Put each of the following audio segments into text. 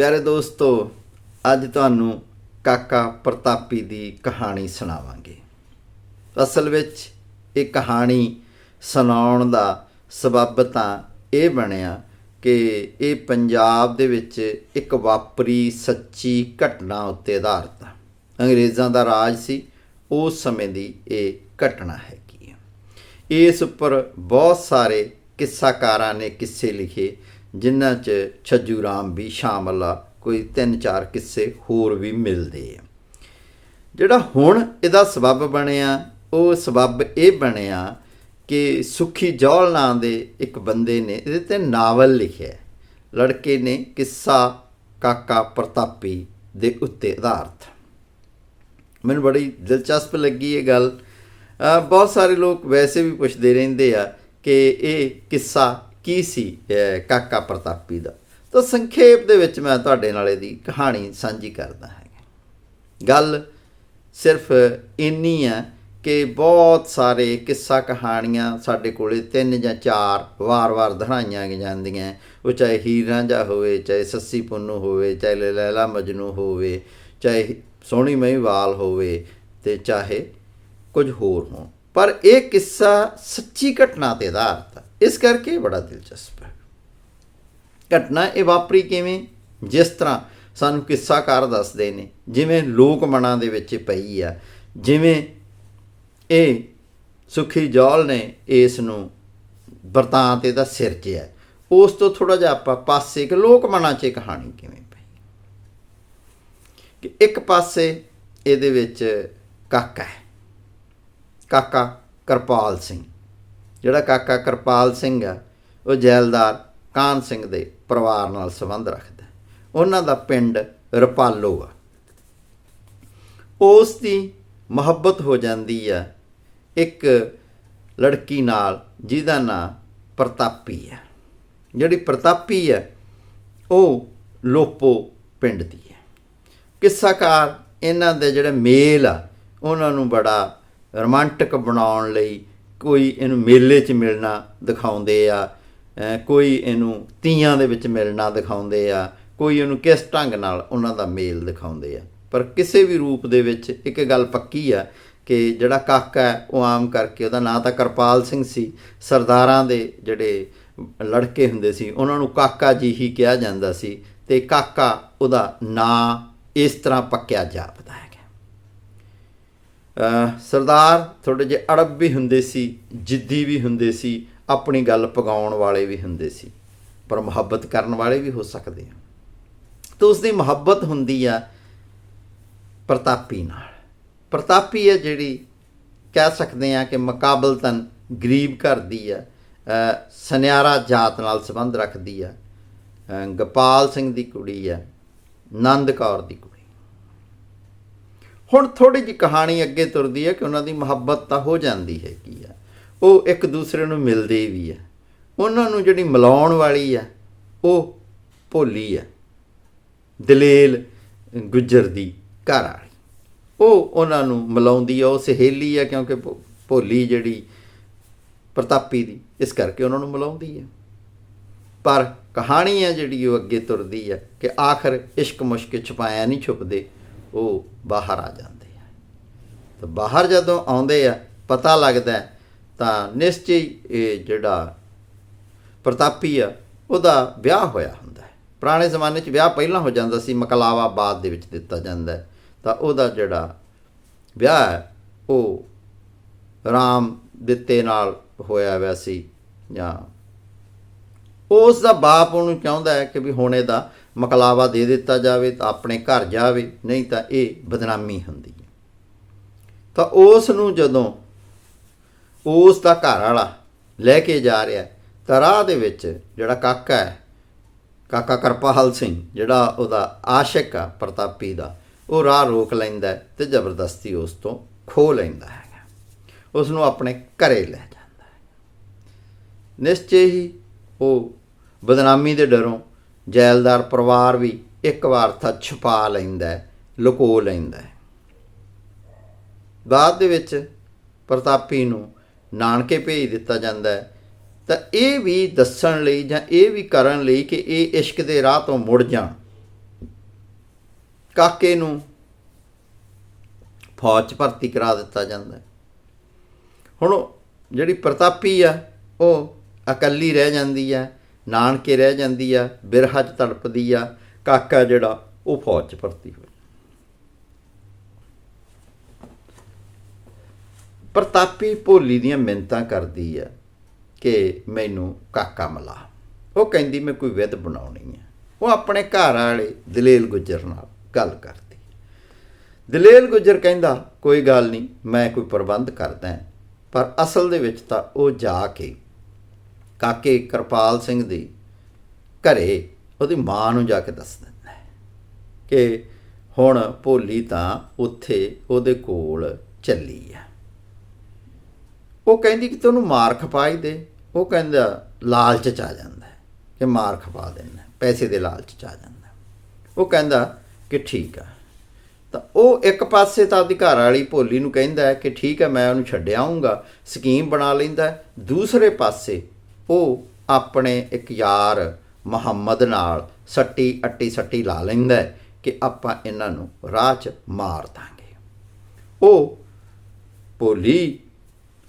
ਪਿਆਰੇ ਦੋਸਤੋ, ਅੱਜ ਤੁਹਾਨੂੰ ਕਾਕਾ ਪ੍ਰਤਾਪੀ ਦੀ ਕਹਾਣੀ ਸੁਣਾਵਾਂਗੇ। ਅਸਲ ਵਿੱਚ ਇਹ ਕਹਾਣੀ ਸੁਣਾਉਣ ਦਾ ਸਬਬ ਤਾਂ ਇਹ ਬਣਿਆ ਕਿ ਇਹ ਪੰਜਾਬ ਦੇ ਵਿੱਚ ਇੱਕ ਵਾਪਰੀ ਸੱਚੀ ਘਟਨਾ ਉੱਤੇ ਆਧਾਰਿਤ ਆ। ਅੰਗਰੇਜ਼ਾਂ ਦਾ ਰਾਜ ਸੀ, ਉਸ ਸਮੇਂ ਦੀ ਇਹ ਘਟਨਾ ਹੈਗੀ ਹੈ ਇਸ ਉੱਪਰ ਬਹੁਤ ਸਾਰੇ ਕਿੱਸਾਕਾਰਾਂ ਨੇ ਕਿੱਸੇ ਲਿਖੇ ਜਿਨ੍ਹਾਂ 'ਚ ਛੱਜੂ ਰਾਮ ਵੀ ਸ਼ਾਮਲ ਆ, ਕੋਈ ਤਿੰਨ ਚਾਰ ਕਿੱਸੇ ਹੋਰ ਵੀ ਮਿਲਦੇ ਆ। ਜਿਹੜਾ ਹੁਣ ਇਹਦਾ ਸਬਬ ਬਣਿਆ, ਉਹ ਸਬਬ ਇਹ ਬਣਿਆ ਕਿ ਸੁਖੀ ਜੌਲ ਨਾਂ ਦੇ ਇੱਕ ਬੰਦੇ ਨੇ ਇਹਦੇ ਤੇ ਨਾਵਲ ਲਿਖਿਆ ਲੜਕੇ ਨੇ ਕਿੱਸਾ ਕਾਕਾ ਪ੍ਰਤਾਪੀ ਦੇ ਉੱਤੇ ਆਧਾਰਿਤ। ਮੈਨੂੰ ਬੜੀ ਦਿਲਚਸਪ ਲੱਗੀ ਇਹ ਗੱਲ। ਬਹੁਤ ਸਾਰੇ ਲੋਕ ਵੈਸੇ ਵੀ ਪੁੱਛਦੇ ਰਹਿੰਦੇ ਆ ਕਿ ਇਹ ਕਿੱਸਾ ਕੀ ਸੀ? ਕਾਕਾ ਪ੍ਰਤਾਪੀ ਦਾ। ਤਾਂ ਸੰਖੇਪ ਦੇ ਵਿੱਚ ਮੈਂ ਤੁਹਾਡੇ ਨਾਲ ਇਹਦੀ ਕਹਾਣੀ ਸਾਂਝੀ ਕਰਦਾ ਹਾਂ ਗੱਲ ਸਿਰਫ ਇੰਨੀ ਆ ਕਿ ਬਹੁਤ ਸਾਰੇ ਕਿੱਸਾ ਕਹਾਣੀਆਂ ਸਾਡੇ ਕੋਲੇ ਤਿੰਨ ਜਾਂ ਚਾਰ ਵਾਰ-ਵਾਰ ਦੁਹਰਾਈਆਂ ਜਾਂਦੀਆਂ ਉਹ ਚਾਹੇ ਹੀਰ ਰਾਂਝਾ ਹੋਵੇ, ਚਾਹੇ ਸੱਸੀ ਪੁੰਨੂ ਹੋਵੇ, ਚਾਹੇ ਲੈਲਾ ਮਜਨੂ ਹੋਵੇ, ਚਾਹੇ ਸੋਹਣੀ ਮਹੀਵਾਲ ਹੋਵੇ ਤੇ ਚਾਹੇ ਕੁਝ ਹੋਰ ਹੋਣ। ਪਰ ਇਹ ਕਿੱਸਾ ਸੱਚੀ ਘਟਨਾ ਤੇ ਆਧਾਰਿਤ ਹੈ। ਇਸ ਕਰਕੇ ਬੜਾ ਦਿਲਚਸਪ ਹੈ। ਘਟਨਾ ਇਹ ਵਾਪਰੀ ਕਿਵੇਂ? ਜਿਸ ਤਰ੍ਹਾਂ ਸਾਨੂੰ ਕਿੱਸਾਕਾਰ ਦੱਸਦੇ ਨੇ, ਜਿਵੇਂ ਲੋਕ ਮਨਾਂ ਦੇ ਵਿੱਚ ਪਈ ਆ, ਜਿਵੇਂ ਇਹ ਸੁਖੀ ਜੌਲ ਨੇ ਇਸ ਨੂੰ ਵਰਤਾਂਤ ਇਹਦਾ ਸਿਰਜਿਆ ਉਸ ਤੋਂ ਥੋੜਾ ਜਿਹਾ ਆਪਾਂ ਪਾਸੇ ਕਿ ਲੋਕ ਮਨਾਂ 'ਚ ਕਹਾਣੀ ਕਿਵੇਂ ਪਈ? ਕਿ ਇੱਕ ਪਾਸੇ ਇਹਦੇ ਵਿੱਚ ਕਾਕਾ ਹੈ। ਕਾਕਾ ਕਿਰਪਾਲ ਸਿੰਘ। ਜਿਹੜਾ ਕਾਕਾ ਕਿਰਪਾਲ ਸਿੰਘ ਆ, ਉਹ ਜੈਲਦਾਰ ਕਾਨ ਸਿੰਘ ਦੇ ਪਰਿਵਾਰ ਨਾਲ ਸੰਬੰਧ ਰੱਖਦਾ ਉਹਨਾਂ ਦਾ ਪਿੰਡ ਰਪਾਲੋ ਆ। ਉਸ ਦੀ ਮੁਹੱਬਤ ਹੋ ਜਾਂਦੀ ਆ, ਇੱਕ ਲੜਕੀ ਨਾਲ ਜਿਹਦਾ ਨਾਂ ਪ੍ਰਤਾਪੀ ਹੈ ਜਿਹੜੀ ਪ੍ਰਤਾਪੀ ਹੈ ਉਹ ਲੋਪੋ ਪਿੰਡ ਦੀ ਹੈ ਕਿੱਸਾਕਾਰ ਇਹਨਾਂ ਦੇ ਜਿਹੜੇ ਮੇਲ ਆ, ਉਹਨਾਂ ਨੂੰ ਬੜਾ ਰੋਮਾਂਟਿਕ ਬਣਾਉਣ ਲਈ ਕੋਈ ਇਹਨੂੰ ਮੇਲੇ 'ਚ ਮਿਲਣਾ ਦਿਖਾਉਂਦੇ ਆ ਕੋਈ ਇਹਨੂੰ ਤੀਆਂ ਦੇ ਵਿੱਚ ਮਿਲਣਾ ਦਿਖਾਉਂਦੇ ਆ, ਕੋਈ ਇਹਨੂੰ ਕਿਸ ਢੰਗ ਨਾਲ ਉਹਨਾਂ ਦਾ ਮੇਲ ਦਿਖਾਉਂਦੇ ਆ। ਪਰ ਕਿਸੇ ਵੀ ਰੂਪ ਦੇ ਵਿੱਚ ਇੱਕ ਗੱਲ ਪੱਕੀ ਆ ਕਿ ਜਿਹੜਾ ਕਾਕਾ ਹੈ ਉਹ ਆਮ ਕਰਕੇ ਉਹਦਾ ਨਾਂ ਤਾਂ ਕਿਰਪਾਲ ਸਿੰਘ ਸੀ, ਸਰਦਾਰਾਂ ਦੇ ਜਿਹੜੇ ਲੜਕੇ ਹੁੰਦੇ ਸੀ, ਉਹਨਾਂ ਨੂੰ ਕਾਕਾ ਜੀ ਹੀ ਕਿਹਾ ਜਾਂਦਾ ਸੀ ਤੇ ਕਾਕਾ ਉਹਦਾ ਨਾਂ ਇਸ ਤਰ੍ਹਾਂ ਪੱਕਿਆ ਜਾਪਦਾ ਹੈ। ਸਰਦਾਰ ਥੋੜੇ ਜਿਹੇ ਅੜਬ ਵੀ ਹੁੰਦੇ ਸੀ, ਜਿੱਦੀ ਵੀ ਹੁੰਦੇ ਸੀ, ਆਪਣੀ ਗੱਲ ਪਗਾਉਣ ਵਾਲੇ ਵੀ ਹੁੰਦੇ ਸੀ, ਪਰ ਮੁਹੱਬਤ ਕਰਨ ਵਾਲੇ ਵੀ ਹੋ ਸਕਦੇ ਆ। ਤਾਂ ਉਸ ਦੀ ਮੁਹੱਬਤ ਹੁੰਦੀ ਆ ਪ੍ਰਤਾਪੀ ਨਾਲ। ਪ੍ਰਤਾਪੀ ਹੈ ਜਿਹੜੀ ਕਹਿ ਸਕਦੇ ਆ ਕਿ ਮੁਕਾਬਲਤਨ ਗਰੀਬ ਘਰ ਦੀ ਆ, ਅਹ ਸੁਨਿਆਰਾ ਜਾਤ ਨਾਲ ਸੰਬੰਧ ਰੱਖਦੀ ਆ ਗੋਪਾਲ ਸਿੰਘ ਦੀ ਕੁੜੀ ਆ, ਨੰਦ ਕੌਰ ਦੀ ਕੁੜੀ। ਹੁਣ ਥੋੜੀ ਜਿਹੀ ਕਹਾਣੀ ਅੱਗੇ ਤੁਰਦੀ ਹੈ ਕਿ ਉਹਨਾਂ ਦੀ ਮੁਹੱਬਤ ਤਾਂ ਹੋ ਜਾਂਦੀ ਹੈ ਕੀ ਆ। ਉਹ ਇੱਕ ਦੂਸਰੇ ਨੂੰ ਮਿਲਦੇ ਵੀ ਆ। ਉਹਨਾਂ ਨੂੰ ਜਿਹੜੀ ਮਿਲਾਉਣ ਵਾਲੀ ਆ, ਉਹ ਭੋਲੀ ਆ। ਦਲੇਲ ਗੁੱਜਰ ਦੀ ਘਰ ਵਾਲੀ। ਉਹ ਉਹਨਾਂ ਨੂੰ ਮਿਲਾਉਂਦੀ ਆ, ਉਹ ਸਹੇਲੀ ਆ, ਕਿਉਂਕਿ ਭੋ- ਭੋਲੀ ਜਿਹੜੀ ਪ੍ਰਤਾਪੀ ਦੀ, ਇਸ ਕਰਕੇ ਉਹਨਾਂ ਨੂੰ ਮਿਲਾਉਂਦੀ ਆ। ਪਰ ਕਹਾਣੀ ਹੈ ਜਿਹੜੀ ਉਹ ਅੱਗੇ ਤੁਰਦੀ ਹੈ ਕਿ ਆਖਰ ਇਸ਼ਕ ਮੁਸ਼ਕ ਛੁਪਾਇਆ ਨਹੀਂ ਛੁਪਦੇ। ਉਹ ਬਾਹਰ ਆ ਜਾਂਦੇ ਆ। ਤਾਂ ਬਾਹਰ ਜਦੋਂ ਆਉਂਦੇ ਆ, ਪਤਾ ਲੱਗਦਾ ਤਾਂ ਨਿਸ਼ਚੈ ਇਹ ਜਿਹੜਾ ਪ੍ਰਤਾਪੀ ਆ, ਉਹਦਾ ਵਿਆਹ ਹੋਇਆ ਹੁੰਦਾ ਹੈ। ਪੁਰਾਣੇ ਜ਼ਮਾਨੇ 'ਚ ਵਿਆਹ ਪਹਿਲਾਂ ਹੋ ਜਾਂਦਾ ਸੀ, ਮਕਲਾਵਾ ਬਾਅਦ ਦੇ ਵਿੱਚ ਦਿੱਤਾ ਜਾਂਦਾ ਹੈ। ਤਾਂ ਉਹਦਾ ਜਿਹੜਾ ਵਿਆਹ ਹੈ, ਉਹ ਰਾਮ ਦਿੱਤੇ ਨਾਲ ਹੋਇਆ ਹੋਇਆ ਸੀ ਜਾਂ ਉਸ ਦਾ ਬਾਪ ਉਹਨੂੰ ਚਾਹੁੰਦਾ ਹੈ ਕਿ ਵੀ ਹੁਣ ਇਹਦਾ ਮਕਲਾਵਾ ਦੇ ਦਿੱਤਾ ਜਾਵੇ ਤਾਂ ਆਪਣੇ ਘਰ ਜਾਵੇ, ਨਹੀਂ ਤਾਂ ਇਹ ਬਦਨਾਮੀ ਹੁੰਦੀ ਹੈ। ਤਾਂ ਉਸ ਨੂੰ ਜਦੋਂ ਉਸ ਦਾ ਘਰ ਵਾਲਾ ਲੈ ਕੇ ਜਾ ਰਿਹਾ ਤਾਂ ਰਾਹ ਦੇ ਵਿੱਚ ਜਿਹੜਾ ਕਾਕਾ ਹੈ, ਕਾਕਾ ਕਰਪਾਲ ਸਿੰਘ, ਜਿਹੜਾ ਉਹਦਾ ਆਸ਼ਿਕ ਆ, ਪ੍ਰਤਾਪੀ ਦਾ, ਉਹ ਰਾਹ ਰੋਕ ਲੈਂਦਾ ਹੈ ਤੇ ਜ਼ਬਰਦਸਤੀ ਉਸ ਤੋਂ ਖੋ ਲੈਂਦਾ ਹੈਗਾ। ਉਸ ਨੂੰ ਆਪਣੇ ਘਰੇ ਲੈ ਜਾਂਦਾ ਹੈ। ਨਿਸ਼ਚੇ ਹੀ ਉਹ ਬਦਨਾਮੀ ਦੇ ਡਰੋਂ ਜੈਲਦਾਰ ਪਰਿਵਾਰ ਵੀ ਇੱਕ ਵਾਰ ਤਾਂ ਛੁਪਾ ਲੈਂਦਾ ਲੁਕੋ ਲੈਂਦਾ ਬਾਅਦ ਦੇ ਵਿੱਚ ਪ੍ਰਤਾਪੀ ਨੂੰ ਨਾਨਕੇ ਭੇਜ ਦਿੱਤਾ ਜਾਂਦਾ ਹੈ। ਤਾਂ ਇਹ ਵੀ ਦੱਸਣ ਲਈ ਜਾਂ ਇਹ ਵੀ ਕਰਨ ਲਈ ਕਿ ਇਹ ਇਸ਼ਕ ਦੇ ਰਾਹ ਤੋਂ ਮੁੜ ਜਾਣ। ਕਾਕੇ ਨੂੰ ਫੌਜ 'ਚ ਭਰਤੀ ਕਰਾ ਦਿੱਤਾ ਜਾਂਦਾ ਹੁਣ ਜਿਹੜੀ ਪ੍ਰਤਾਪੀ ਆ, ਉਹ ਇਕੱਲੀ ਰਹਿ ਜਾਂਦੀ ਆ ਨਾਨਕੇ ਰਹਿ ਜਾਂਦੀ ਆ, ਬਿਰਹਾ 'ਚ ਤੜਪਦੀ ਆ, ਕਾਕਾ ਜਿਹੜਾ ਉਹ ਫੌਜ 'ਚ ਭਰਤੀ ਹੋ ਪ੍ਰਤਾਪੀ ਭੋਲੀ ਦੀਆਂ ਮਿੰਤਾਂ ਕਰਦੀ ਆ ਕਿ ਮੈਨੂੰ ਕਾਕਾ ਮਿਲਾ। ਉਹ ਕਹਿੰਦੀ, ਮੈਂ ਕੋਈ ਵਿਧ ਬਣਾਉਣੀ ਆ। ਉਹ ਆਪਣੇ ਘਰ ਵਾਲੇ ਦਲੇਲ ਗੁੱਜਰ ਨਾਲ ਗੱਲ ਕਰਦੀ। ਦਲੇਲ ਗੁੱਜਰ ਕਹਿੰਦਾ, ਕੋਈ ਗੱਲ ਨਹੀਂ, ਮੈਂ ਕੋਈ ਪ੍ਰਬੰਧ ਕਰਦਾ, ਪਰ ਅਸਲ ਦੇ ਵਿੱਚ ਤਾਂ ਉਹ ਜਾ ਕੇ ਕਾਕੇ ਕਿਰਪਾਲ ਸਿੰਘ ਦੀ ਘਰੇ ਉਹਦੀ ਮਾਂ ਨੂੰ ਜਾ ਕੇ ਦੱਸ ਦਿੰਦਾ ਹੈ ਕਿ ਹੁਣ ਭੋਲੀ ਤਾਂ ਉੱਥੇ ਉਹਦੇ ਕੋਲ ਚੱਲੀ ਆ। ਉਹ ਕਹਿੰਦੀ ਕਿ ਤੈਨੂੰ ਮਾਰ ਖਪਾ ਹੀ ਦੇ। ਉਹ ਕਹਿੰਦਾ ਲਾਲਚ ਚ ਆ ਜਾਂਦਾ ਕਿ ਮਾਰ ਖਪਾ ਦੇਣਾ, ਪੈਸੇ ਦੇ ਲਾਲਚ ਚ ਆ ਜਾਂਦਾ ਉਹ ਕਹਿੰਦਾ ਕਿ ਠੀਕ ਆ। ਤਾਂ ਉਹ ਇੱਕ ਪਾਸੇ ਤਾਂ ਆਪਦੀ ਘਰ ਵਾਲੀ ਭੋਲੀ ਨੂੰ ਕਹਿੰਦਾ ਕਿ ਠੀਕ ਹੈ, ਮੈਂ ਉਹਨੂੰ ਛੱਡ ਆਊਂਗਾ, ਸਕੀਮ ਬਣਾ ਲੈਂਦਾ ਦੂਸਰੇ ਪਾਸੇ ਉਹ ਆਪਣੇ ਇੱਕ ਯਾਰ ਮੁਹੰਮਦ ਨਾਲ ਸੱਟੀ ਅੱਟੀ ਸੱਟੀ ਲਾ ਲੈਂਦਾ ਕਿ ਆਪਾਂ ਇਹਨਾਂ ਨੂੰ ਰਾਹ 'ਚ ਮਾਰ ਦਾਂਗੇ। ਉਹ ਭੋਲੀ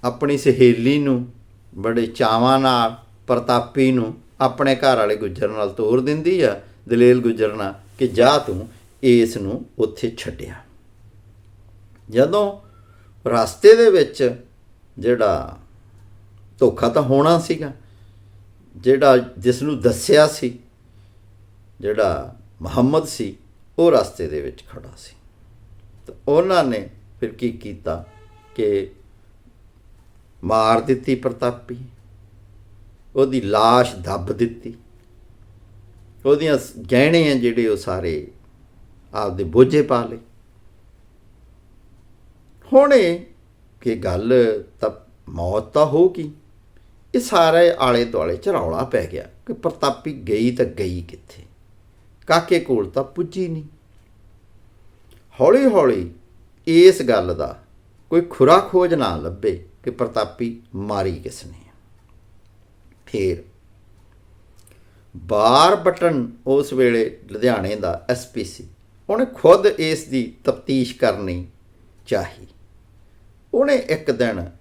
ਆਪਣੀ ਸਹੇਲੀ ਨੂੰ, ਬੜੇ ਚਾਵਾਂ ਨਾਲ, ਪ੍ਰਤਾਪੀ ਨੂੰ ਆਪਣੇ ਘਰ ਵਾਲੇ ਗੁੱਜਰ ਨਾਲ ਤੋਰ ਦਿੰਦੀ ਆ, ਦਲੇਲ ਗੁੱਜਰ ਨਾਲ ਕਿ ਜਾ ਤੂੰ ਇਸ ਨੂੰ ਉੱਥੇ ਛੱਡਿਆ। ਜਦੋਂ ਰਸਤੇ ਦੇ ਵਿੱਚ ਜਿਹੜਾ ਧੋਖਾ ਤਾਂ ਹੋਣਾ ਸੀਗਾ ਜਿਹੜਾ ਜਿਸ ਨੂੰ ਦੱਸਿਆ ਸੀ, ਜਿਹੜਾ ਮੁਹੰਮਦ ਸੀ, ਉਹ ਰਸਤੇ ਦੇ ਵਿੱਚ ਖੜਾ ਸੀ। ਤਾਂ ਉਹਨਾਂ ਨੇ ਫਿਰ ਕੀ ਕੀਤਾ ਕਿ ਮਾਰ ਦਿੱਤੀ ਪ੍ਰਤਾਪੀ, ਉਹਦੀ লাশ ਦੱਬ ਦਿੱਤੀ। ਉਹਦੀਆਂ ਸ- ਗਹਿਣੇ ਆ ਜਿਹੜੇ ਉਹ ਸਾਰੇ ਆਪਦੇ ਬੋਝੇ ਪਾ ਲਏ। ਹੁਣੇ ਕਿ ਗੱਲ ਤਾਂ ਮੌਤ ਤਾਂ ਹੋ ਗਈ ਇਹ ਸਾਰੇ ਆਲੇ ਦੁਆਲੇ ਚ ਰੌਲਾ ਪੈ ਗਿਆ ਕਿ ਪ੍ਰਤਾਪੀ ਗਈ ਤਾਂ ਗਈ ਕਿੱਥੇ? ਕਾਕੇ ਕੋਲ ਤਾਂ ਪੁੱਜੀ ਨਹੀਂ। ਹੌਲੀ ਹੌਲੀ ਇਸ ਗੱਲ ਦਾ ਕੋਈ ਖੁਰਾ ਖੋਜ ਨਾ ਲੱਭੇ ਕਿ ਪ੍ਰਤਾਪੀ ਮਾਰੀ ਕਿਸ ਨੇ ਫੇਰ ਬਾਰ ਬਟਨ ਉਸ ਵੇਲੇ ਲੁਧਿਆਣੇ ਦਾ ਐਸਪੀ ਸੀ। ਉਹਨੇ ਖੁਦ ਇਸ ਦੀ ਤਫਤੀਸ਼ ਕਰਨੀ ਚਾਹੀ। ਉਹਨੇ ਇੱਕ ਦਿਨ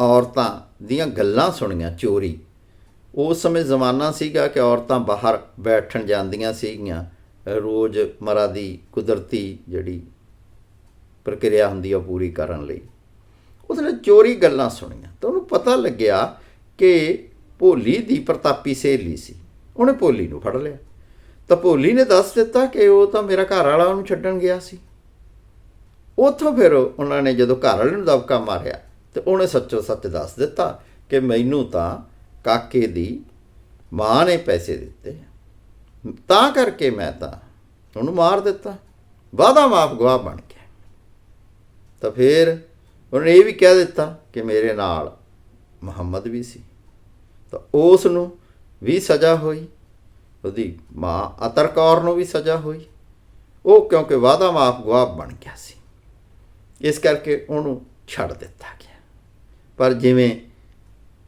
ਔਰਤਾਂ ਦੀਆਂ ਗੱਲਾਂ ਸੁਣੀਆਂ, ਚੋਰੀ। ਉਸ ਸਮੇਂ ਜ਼ਮਾਨਾ ਸੀਗਾ ਕਿ ਔਰਤਾਂ ਬਾਹਰ ਬੈਠਣ ਜਾਂਦੀਆਂ ਸੀਗੀਆਂ। ਰੋਜ਼ ਮਰਾ ਦੀ ਕੁਦਰਤੀ ਜਿਹੜੀ ਪ੍ਰਕਿਰਿਆ ਹੁੰਦੀ ਆ ਪੂਰੀ ਕਰਨ ਲਈ। ਉਸਨੇ ਚੋਰੀ ਗੱਲਾਂ ਸੁਣੀਆਂ। ਤਾਂ ਉਹਨੂੰ ਪਤਾ ਲੱਗਿਆ ਕਿ ਭੋਲੀ ਦੀ ਪ੍ਰਤਾਪੀ ਸਹੇਲੀ ਸੀ। ਉਹਨੇ ਭੋਲੀ ਨੂੰ ਫੜ ਲਿਆ। ਤਾਂ ਭੋਲੀ ਨੇ ਦੱਸ ਦਿੱਤਾ ਕਿ ਉਹ ਤਾਂ ਮੇਰਾ ਘਰ ਵਾਲਾ ਉਹਨੂੰ ਛੱਡਣ ਗਿਆ ਸੀ। ਉੱਥੋਂ ਫਿਰ ਉਹਨਾਂ ਨੇ ਜਦੋਂ ਘਰ ਵਾਲੇ ਨੂੰ ਦਬਕਾ ਮਾਰਿਆ ਤੇ ਉਹਨੇ ਸੱਚੋ ਸੱਚ ਦੱਸ ਦਿੱਤਾ ਕਿ ਮੈਨੂੰ ਤਾਂ ਕਾਕੇ ਦੀ ਮਾਂ ਨੇ ਪੈਸੇ ਦਿੱਤੇ। ਤਾਂ ਕਰਕੇ ਮੈਂ ਤਾਂ ਉਹਨੂੰ ਮਾਰ ਦਿੱਤਾ। ਵਾਦਾ ਮਾਫ ਗਵਾਹ ਬਣ ਗਿਆ। ਤਾਂ ਫਿਰ ਉਹਨੇ ਇਹ ਵੀ ਕਹਿ ਦਿੱਤਾ ਕਿ ਮੇਰੇ ਨਾਲ ਮੁਹੰਮਦ ਵੀ ਸੀ। ਤਾਂ ਉਸ ਨੂੰ ਵੀ ਸਜ਼ਾ ਹੋਈ। ਉਹਦੀ ਮਾਂ ਅਤਰ ਕੌਰ ਨੂੰ ਵੀ ਸਜ਼ਾ ਹੋਈ। ਉਹ ਕਿਉਂਕਿ ਵਾਦਾ ਮਾਫ ਗਵਾਹ ਬਣ ਗਿਆ ਸੀ। ਇਸ ਕਰਕੇ ਉਹਨੂੰ ਛੱਡ ਦਿੱਤਾ ਗਿਆ। ਪਰ ਜਿਵੇਂ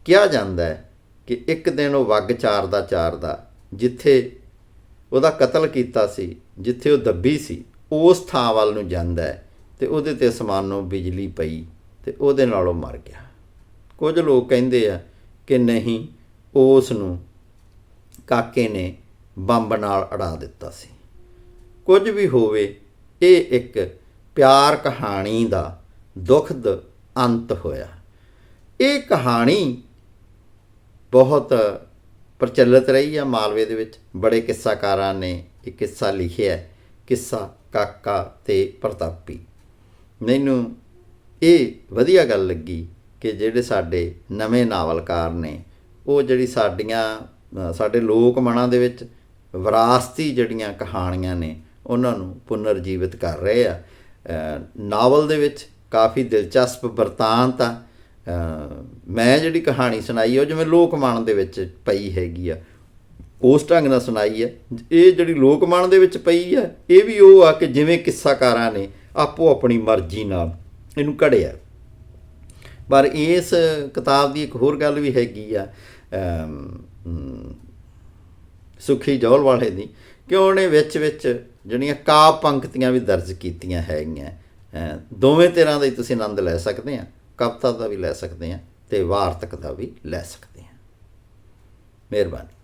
ਕਿਹਾ ਜਾਂਦਾ ਹੈ ਕਿ ਇੱਕ ਦਿਨ ਉਹ ਵੱਗ ਚਾਰਦਾ ਚਾਰਦਾ ਜਿੱਥੇ ਉਹਦਾ ਕਤਲ ਕੀਤਾ ਸੀ, ਜਿੱਥੇ ਉਹ ਦੱਬੀ ਸੀ, ਉਸ ਥਾਂ ਵੱਲ ਨੂੰ ਜਾਂਦਾ ਹੈ ਤੇ ਉਹਦੇ ਤੇ ਅਸਮਾਨੋਂ ਬਿਜਲੀ ਪਈ ਤੇ ਉਹਦੇ ਨਾਲ ਉਹ ਮਰ ਗਿਆ। ਕੁਝ ਲੋਕ ਕਹਿੰਦੇ ਆ ਕਿ ਨਹੀਂ, ਉਸ ਨੂੰ ਕਾਕੇ ਨੇ ਬੰਬ ਨਾਲ ਅੜਾ ਦਿੱਤਾ ਸੀ। ਕੁਝ ਵੀ ਹੋਵੇ, ਇਹ ਇੱਕ ਪਿਆਰ ਕਹਾਣੀ ਦਾ ਦੁਖਦ ਅੰਤ ਹੋਇਆ। ਇਹ ਕਹਾਣੀ ਬਹੁਤ ਪ੍ਰਚਲਿਤ ਰਹੀ ਹੈ ਮਾਲਵੇ ਦੇ ਵਿੱਚ। ਬੜੇ ਕਿੱਸਾਕਾਰਾਂ ਨੇ ਇਹ ਕਿੱਸਾ ਲਿਖਿਆ ਕਿੱਸਾ ਕਾਕਾ ਤੇ ਪ੍ਰਤਾਪੀ। ਮੈਨੂੰ ਇਹ ਵਧੀਆ ਗੱਲ ਲੱਗੀ ਕਿ ਜਿਹੜੇ ਸਾਡੇ ਨਵੇਂ ਨਾਵਲਕਾਰ ਨੇ, ਉਹ ਜਿਹੜੀ ਸਾਡੀਆਂ, ਸਾਡੇ ਲੋਕ ਮਨਾਂ ਦੇ ਵਿੱਚ ਵਿਰਾਸਤੀ ਜਿਹੜੀਆਂ ਕਹਾਣੀਆਂ ਨੇ, ਉਹਨਾਂ ਨੂੰ ਪੁਨਰ ਜੀਵਿਤ ਕਰ ਰਹੇ ਆ। ਨਾਵਲ ਦੇ ਵਿੱਚ ਕਾਫੀ ਦਿਲਚਸਪ ਵਰਤਾਂਤ ਆ। ਮੈਂ ਜਿਹੜੀ ਕਹਾਣੀ ਸੁਣਾਈ ਆ, ਉਹ ਜਿਵੇਂ ਲੋਕ ਮਨ ਦੇ ਵਿੱਚ ਪਈ ਹੈਗੀ ਆ ਉਸ ਢੰਗ ਨਾਲ ਸੁਣਾਈ ਹੈ ਇਹ ਜਿਹੜੀ ਲੋਕ ਮਨ ਦੇ ਵਿੱਚ ਪਈ ਹੈ ਇਹ ਵੀ ਉਹ ਆ ਕਿ ਜਿਵੇਂ ਕਿੱਸਾਕਾਰਾਂ ਨੇ ਆਪੋ ਆਪਣੀ ਮਰਜ਼ੀ ਨਾਲ ਇਹਨੂੰ ਘੜਿਆ। ਪਰ ਇਸ ਕਿਤਾਬ ਦੀ ਇੱਕ ਹੋਰ ਗੱਲ ਵੀ ਹੈਗੀ ਆ ਸੁਖੀ ਜੌਲ ਵਾਲੇ ਦੀ ਕਿ ਉਹਨੇ ਵਿੱਚ ਵਿੱਚ ਜਿਹੜੀਆਂ ਕਾਵ ਪੰਕਤੀਆਂ ਵੀ ਦਰਜ ਕੀਤੀਆਂ ਹੈਗੀਆਂ। ਦੋਵੇਂ ਤਰ੍ਹਾਂ ਦਾ ਹੀ ਤੁਸੀਂ ਆਨੰਦ ਲੈ ਸਕਦੇ ਆ। ਕਵਿਤਾ ਦਾ ਵੀ ਲੈ ਸਕਦੇ ਹਾਂ ਤੇ ਵਾਰਤਕ ਦਾ ਵੀ ਲੈ ਸਕਦੇ ਹਾਂ। ਮਿਹਰਬਾਨੀ।